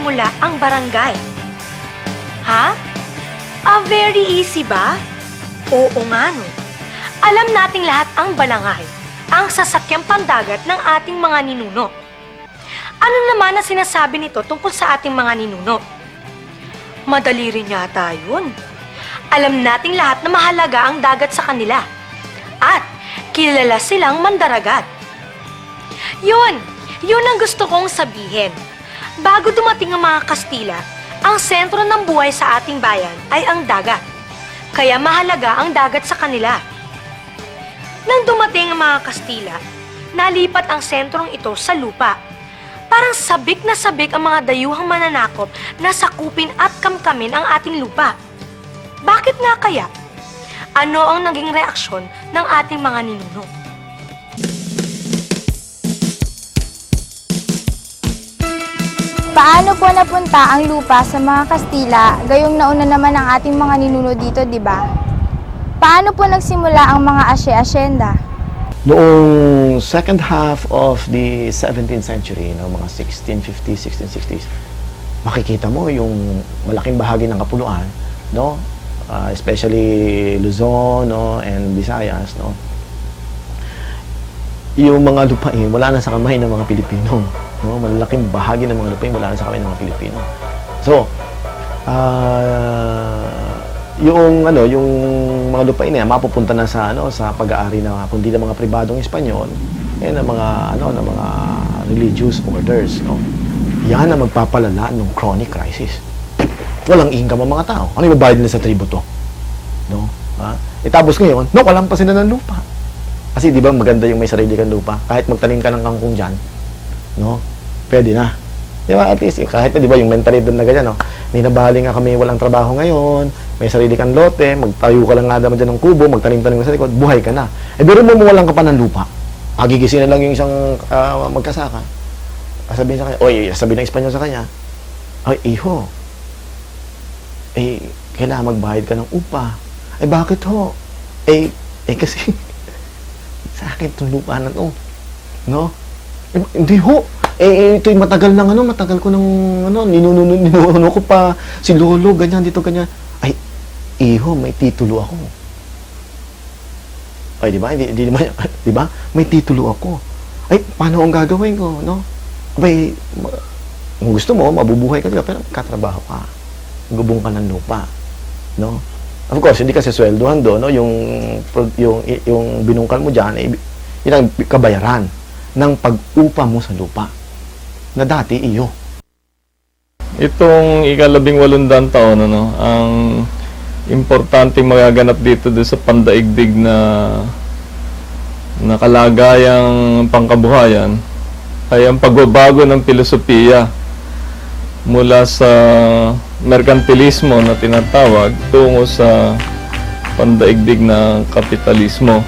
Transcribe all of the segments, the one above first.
nagmula ang barangay? Ha? Ah, very easy ba? Oo nga no. Alam nating lahat ang balangay, ang sasakyang pandagat ng ating mga ninuno. Ano naman ang sinasabi nito tungkol sa ating mga ninuno? Madali rin yata yun. Alam nating lahat na mahalaga ang dagat sa kanila. At kilala silang mandaragat. Yun! Yun ang gusto kong sabihin. Bago dumating ang mga Kastila, ang sentro ng buhay sa ating bayan ay ang dagat. Kaya mahalaga ang dagat sa kanila. Nang dumating ang mga Kastila, nalipat ang sentrong ito sa lupa. Parang sabik na sabik ang mga dayuhang mananakop na sakupin at kamkamin ang ating lupa. Bakit nga kaya? Ano ang naging reaksyon ng ating mga ninuno? Paano po napunta ang lupa sa mga Kastila, gayong nauna naman ang ating mga ninuno dito, di ba? Paano po nagsimula ang mga asye-asyenda? Noong second half of the 17th century, no, mga 1650s, 1660s, makikita mo yung malaking bahagi ng kapuluan, no? Ah, especially Luzon, no, and Visayas, no? Yung mga lupain, wala na sa kamay ng mga Pilipino. No? Malaking bahagi ng mga lupain, wala na sa kamay ng mga Pilipino. So, ah, yung ano, yung mga lupain na yan, mapupunta na sa ano, sa pag-aari ng kundi ng mga pribadong Espanyol, eh ng mga ano, ng mga religious orders, no. Yan ang magpapalala ng chronic crisis. Walang income ang mga tao. Ano yung babayad nila sa tributo? No? Ha? E tapos ngayon, no, walang pa sila ng lupa. Kasi di ba maganda yung may sarili kang lupa? Kahit magtanim ka ng kangkong dyan, no? Pwede na. Di ba? At least, kahit di ba yung mentalidad na ganyan, no? Ninabali nga kami walang trabaho ngayon, may sarili kang lote, magtayo ka lang nga naman dyan ng kubo, magtanim-tanim ka sa likod, buhay ka na. Eh, pero mo walang ka pa ng lupa. Magigising na lang yung isang ah, magkasaka. Sabihin sa kanya, oy, sabihin ng Espanyol sa kanya, ay, iho, eh, kailangan magbayad ka ng upa. Eh, bakit ho? Eh, eh kasi, sa akin itong lupa na to. No? Hindi ho. Eh, eh, ito'y matagal ng ano, matagal ko ng ano, ninuno, ninuno ko pa si lolo, ganyan, dito, ganyan. Ay, iho, may titulo ako. Ay, di ba? Hindi, hindi naman, di ba? May titulo ako. Ay, paano ang gagawin ko, no? Abay, kung gusto mo, mabubuhay ka, di ba? Pero katrabaho ka. Gubong ka ng lupa. No? Of course, hindi kasi sweldohan do, no? Yung, yung, yung binungkal mo dyan, eh, yun ang kabayaran. Ng pag-upa mo sa lupa na dati iyo. Itong ikalabing walundang taon, ano, ang importante magaganap dito doon sa pandaigdig na na kalagayang pangkabuhayan ay ang pagbabago ng filosofiya mula sa merkantilismo na tinatawag tungo sa pandaigdig na kapitalismo.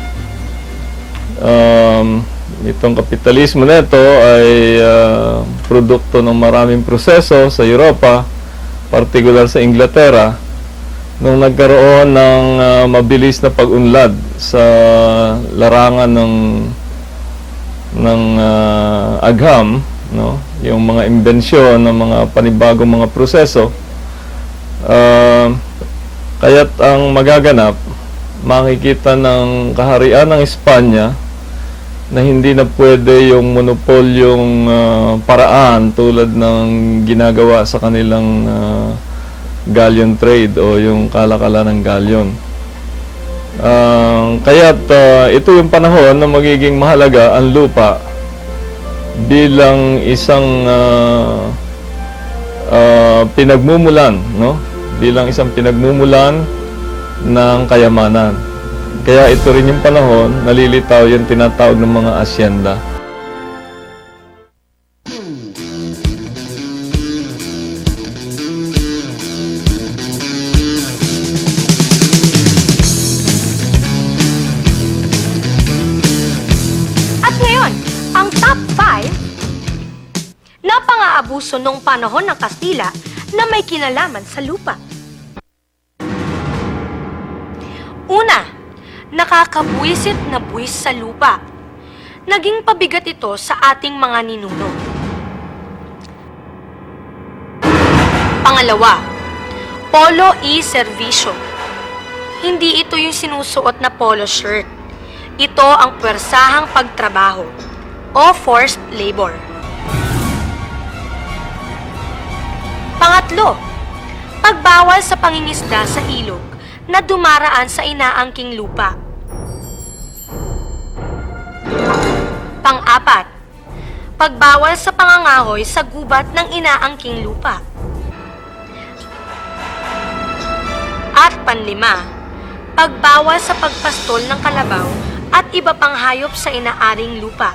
Um, itong kapitalismo na ito ay ah, produkto ng maraming proseso sa Europa, partikular sa Inglaterra, nung nagkaroon ng ah, mabilis na pag-unlad sa larangan ng ng ah, agham, no? yung mga imbensyon ng mga panibagong mga proseso. Ah, kaya't ang magaganap, makikita ng kaharian ng Espanya na hindi na pwede yung monopolyong ah, paraan tulad ng ginagawa sa kanilang ah, galleon trade o yung kalakala ng galleon. Ah, kaya't ah, ito yung panahon na magiging mahalaga ang lupa bilang isang ah, ah, pinagmumulan, no? Bilang isang pinagmumulan ng kayamanan. Kaya ito rin yung panahon, nalilitaw yung tinatawag ng mga asyenda. At ngayon, ang top 5 na pang-aabuso nung panahon ng Kastila na may kinalaman sa lupa. Nakakabuisit na buwis sa lupa. Naging pabigat ito sa ating mga ninuno. Pangalawa, polo e servisyo. Hindi ito yung sinusuot na polo shirt. Ito ang pwersahang pagtrabaho o forced labor. Pangatlo, pagbawal sa pangingisda sa ilog na dumaraan sa inaangking lupa. Pang-apat, pagbawal sa pangangahoy sa gubat ng inaangking lupa. At panlima, pagbawal sa pagpastol ng kalabaw at iba pang hayop sa inaaring lupa.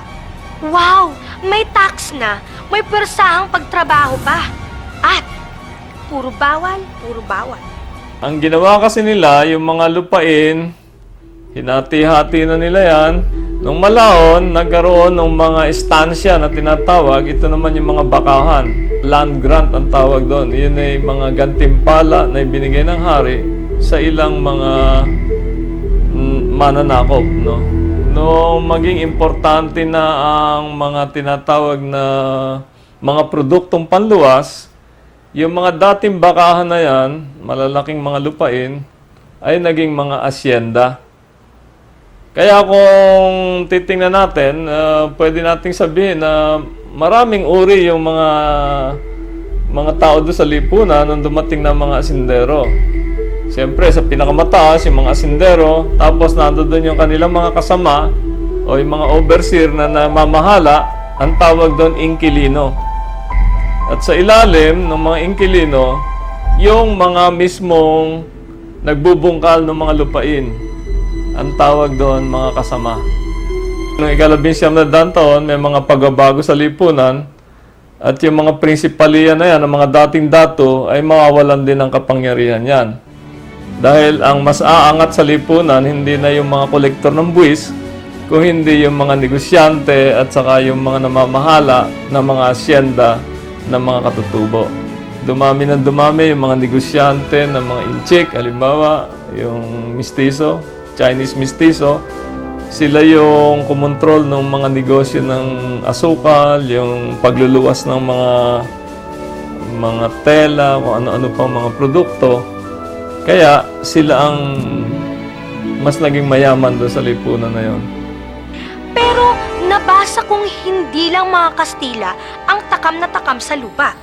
Wow! May tax na, may pwersahang pagtrabaho pa. At puro bawal, puro bawal. Ang ginawa kasi nila, yung mga lupain, hinati-hati na nila yan. Nung malaon, nagkaroon ng mga estansya na tinatawag, ito naman yung mga bakahan. Land grant ang tawag doon. Yun ay mga gantimpala na ibinigay ng hari sa ilang mga mm, mananakop, no? No, maging importante na ang mga tinatawag na mga produktong panluwas, yung mga dating bakahan na yan, malalaking mga lupain, ay naging mga asyenda. Kaya kung titingnan natin, ah, pwede nating sabihin na maraming uri yung mga mga tao doon sa lipunan nung dumating na mga asindero. Siyempre, sa pinakamataas, yung mga asindero, tapos nandoon yung kanilang mga kasama o yung mga overseer na namamahala, ang tawag doon inkilino. At sa ilalim ng mga inkilino, yung mga mismong nagbubungkal ng mga lupain. Ang tawag doon mga kasama. Noong ikalabing siyam na daan taon, may mga pagbabago sa lipunan at yung mga prinsipalya na yan, ang mga dating dato, ay mawawalan din ng kapangyarihan yan. Dahil ang mas aangat sa lipunan, hindi na yung mga kolektor ng buwis, kung hindi yung mga negosyante at saka yung mga namamahala ng mga asyenda ng mga katutubo. Dumami ng dumami yung mga negosyante ng mga inchik, halimbawa, yung mistiso, Chinese mistiso, sila yung kumontrol ng mga negosyo ng asukal, yung pagluluwas ng mga mga tela, kung ano-ano pang mga produkto. Kaya sila ang mas naging mayaman doon sa lipunan na yon. Pero nabasa kong hindi lang mga Kastila ang takam na takam sa lupa.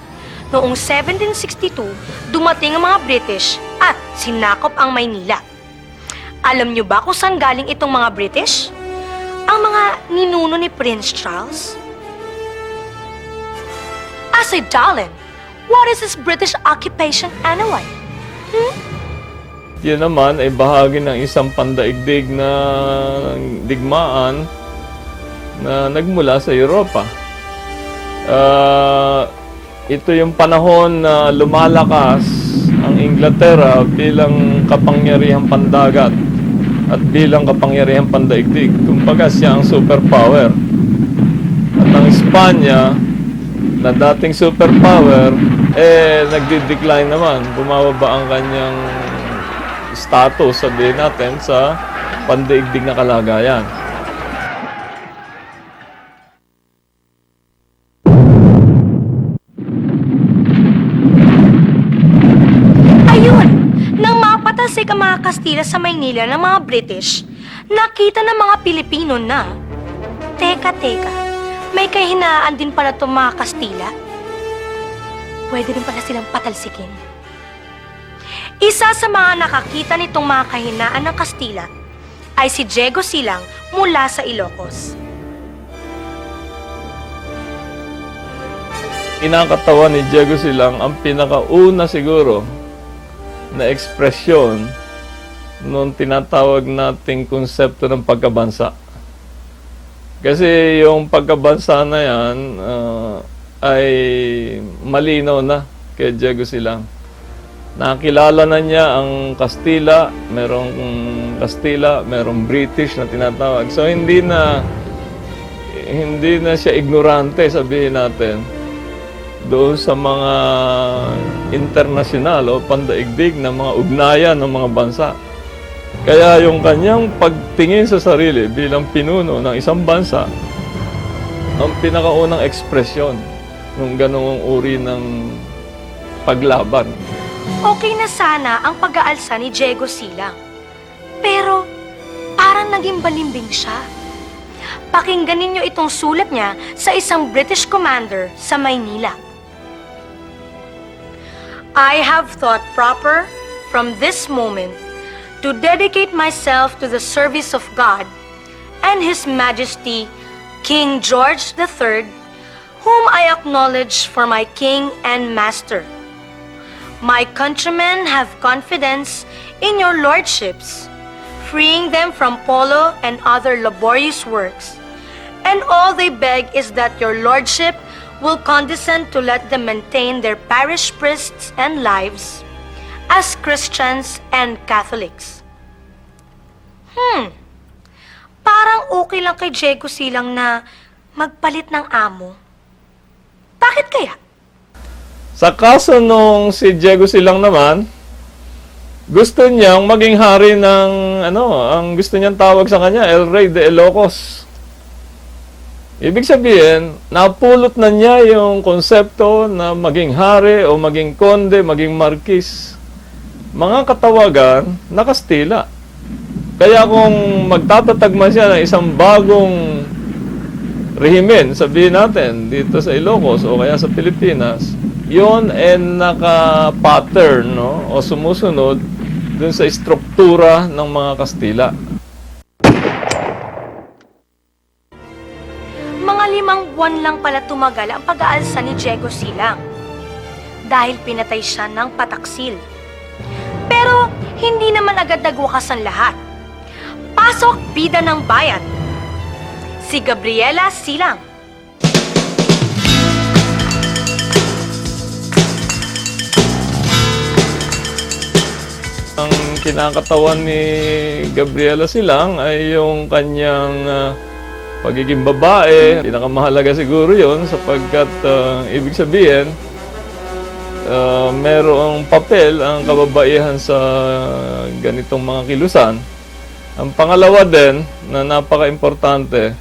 Noong 1762, dumating ang mga British at sinakop ang Maynila. Alam niyo ba kung saan galing itong mga British? Ang mga ninuno ni Prince Charles? As a Dallin, what is his British occupation anyway? Yan naman ay bahagi ng isang pandaigdig na digmaan na nagmula sa Europa. Ah, ito yung panahon na lumalakas ang Inglaterra bilang kapangyarihang pandagat at bilang kapangyarihang pandaigdig. Kumbaga siya ang superpower. At ang Espanya, na dating superpower, eh, nagde-decline naman. Bumababa ang kanyang status, sabihin natin, sa pandaigdig na kalagayan. Ayun! Nang mapatasik ang mga Kastila sa Maynila ng mga British, nakita ng mga Pilipino na, Teka, teka, may kahinaan din pala itong mga Kastila. Pwede rin pala silang patalsikin. Isa sa mga nakakita nitong mga kahinaan ng Kastila ay si Diego Silang mula sa Ilocos. Inakatawan ni Diego Silang ang pinakauna siguro na ekspresyon nung tinatawag nating konsepto ng pagkabansa. Kasi yung pagkabansa na yan ah, ay malinaw na kay Diego Silang. Nakilala na niya ang Kastila, merong Kastila, merong British na tinatawag. So hindi na hindi na siya ignorante sabihin natin doon sa mga internasyonal o pandaigdig na mga ugnayan ng mga bansa. Kaya yung kanyang pagtingin sa sarili bilang pinuno ng isang bansa, ang pinakaunang ekspresyon ng ganong uri ng paglaban. Okay na sana ang pag-aalsa ni Diego Silang. Pero parang naging balimbing siya. Pakinggan ninyo itong sulat niya sa isang British commander sa Maynila. I have thought proper from this moment to dedicate myself to the service of God and His Majesty King George III, whom I acknowledge for my King and Master. My countrymen have confidence in your lordships, freeing them from polo and other laborious works. And all they beg is that your lordship will condescend to let them maintain their parish priests and lives as Christians and Catholics. Hmm. Parang okay lang kay Diego Silang na magpalit ng amo. Bakit kaya? Sa kaso nung si Diego Silang naman, gusto niyang maging hari ng ano, ang gusto niyang tawag sa kanya, El Rey de Ilocos. Ibig sabihin, napulot na niya yung konsepto na maging hari o maging konde, maging markis. Mga katawagan na Kastila. Kaya kung magtatatagma siya ng isang bagong rehimen, sabihin natin, dito sa Ilocos o kaya sa Pilipinas, yon ay naka-pattern no? o sumusunod dun sa struktura ng mga Kastila. Mga limang buwan lang pala tumagal ang pag-aalsa ni Diego Silang dahil pinatay siya ng pataksil. Pero hindi naman agad nagwakas ang lahat. Pasok bida ng bayan. Si Gabriela Silang. Ang kinakatawan ni Gabriela Silang ay yung kanyang ah, pagiging babae. Pinakamahalaga siguro yon sapagkat ah, ibig sabihin, ah, merong papel ang kababaihan sa ganitong mga kilusan. Ang pangalawa din na napaka-importante,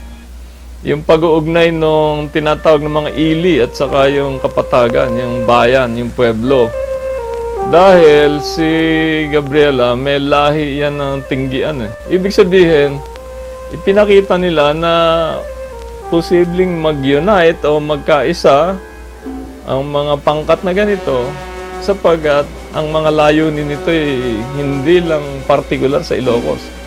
yung pag-uugnay ng tinatawag ng mga ili at saka yung kapatagan, yung bayan, yung pueblo. Dahil si Gabriela, may lahi yan ng tinggian eh. Ibig sabihin, ipinakita nila na posibleng mag-unite o magkaisa ang mga pangkat na ganito sapagat ang mga layunin nito ay hindi lang partikular sa Ilocos.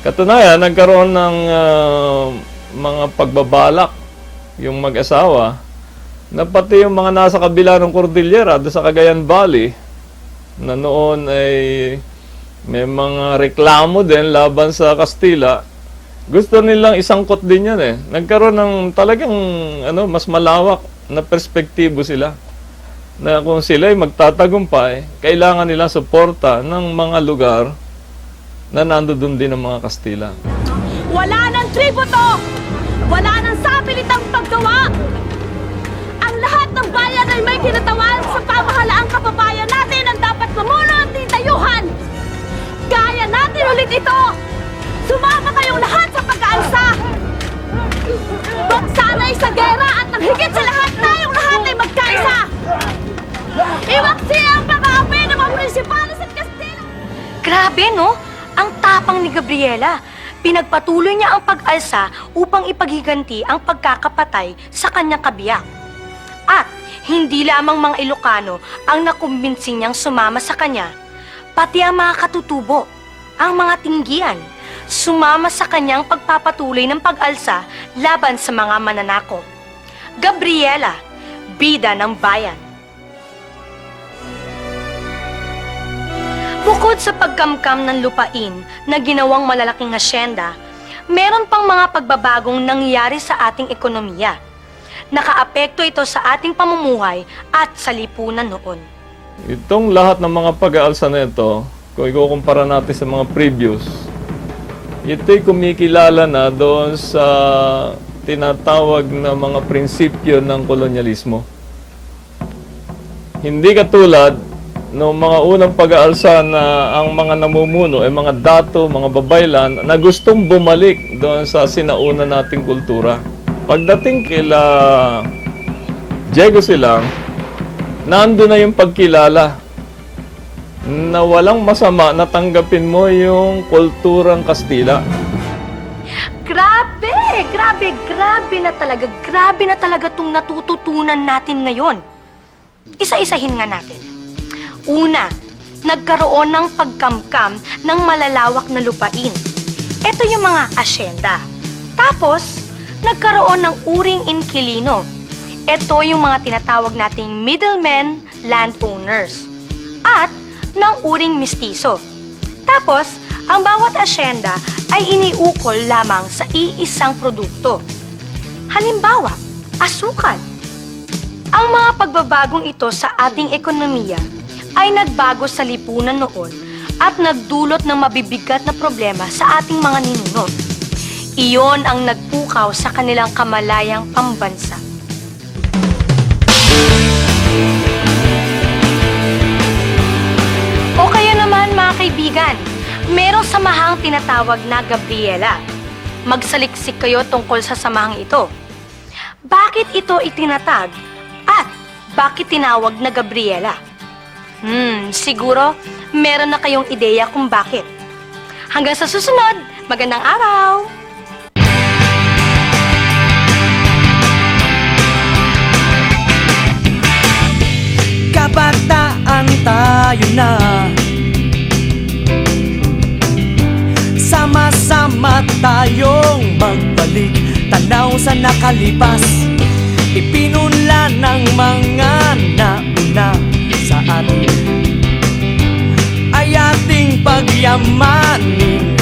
Katunayan, nagkaroon ng ah, mga pagbabalak yung mag-asawa na pati yung mga nasa kabila ng Cordillera doon sa Cagayan Valley na noon ay may mga reklamo din laban sa Kastila. Gusto nilang isangkot din yan eh. Nagkaroon ng talagang ano, mas malawak na perspektibo sila. Na kung sila ay magtatagumpay, kailangan nilang suporta ng mga lugar na nandoon din ang mga Kastila. Wala ng tributo! Wala ng sapilitang paggawa! Ang lahat ng bayan ay may kinatawan sa pamahalaang kababayan natin ang dapat mamuno at titayuhan! Gaya natin ulit ito! Sumama kayong lahat sa pag-aalsa! Huwag sana'y sa gera at ang higit sa lahat tayong lahat ay magkaisa! Iwaksi ang pag-aapi ng mga prinsipales at Kastila! Grabe, no? Ang tapang ni Gabriela. Pinagpatuloy niya ang pag-alsa upang ipaghiganti ang pagkakapatay sa kanyang kabiyak. At hindi lamang mga Ilocano ang nakumbinsi niyang sumama sa kanya, pati ang mga katutubo, ang mga tinggian, sumama sa kanyang pagpapatuloy ng pag-alsa laban sa mga mananako. Gabriela, bida ng bayan. Bukod sa pagkamkam ng lupain na ginawang malalaking asyenda, meron pang mga pagbabagong nangyari sa ating ekonomiya. Nakaapekto ito sa ating pamumuhay at sa lipunan noon. Itong lahat ng mga pag-aalsa na ito, kung ikukumpara natin sa mga previous, ito'y kumikilala na doon sa tinatawag na mga prinsipyo ng kolonyalismo. Hindi katulad ng mga unang pag-aalsa na ang mga namumuno ay mga dato, mga babaylan na gustong bumalik doon sa sinauna nating kultura. Pagdating kila Diego Silang, nando na yung pagkilala na walang masama na tanggapin mo yung kulturang Kastila. Grabe! Grabe, grabe na talaga. Grabe na talaga itong natututunan natin ngayon. Isa-isahin nga natin. Una, nagkaroon ng pagkamkam ng malalawak na lupain. Ito yung mga asyenda. Tapos, nagkaroon ng uring inkilino. Ito yung mga tinatawag nating middlemen landowners. At ng uring mistiso. Tapos, ang bawat asyenda ay iniukol lamang sa iisang produkto. Halimbawa, asukal. Ang mga pagbabagong ito sa ating ekonomiya ay nagbago sa lipunan noon at nagdulot ng mabibigat na problema sa ating mga ninuno. Iyon ang nagpukaw sa kanilang kamalayang pambansa. O kaya naman mga kaibigan, merong samahang tinatawag na Gabriela. Magsaliksik kayo tungkol sa samahang ito. Bakit ito itinatag at bakit tinawag na Gabriela? Hmm, siguro meron na kayong ideya kung bakit. Hanggang sa susunod, magandang araw! Kabataan tayo na Sama-sama tayong magbalik Tanaw sa nakalipas Ipinunla ng mga nauna sa atin Ay ating pagyamanin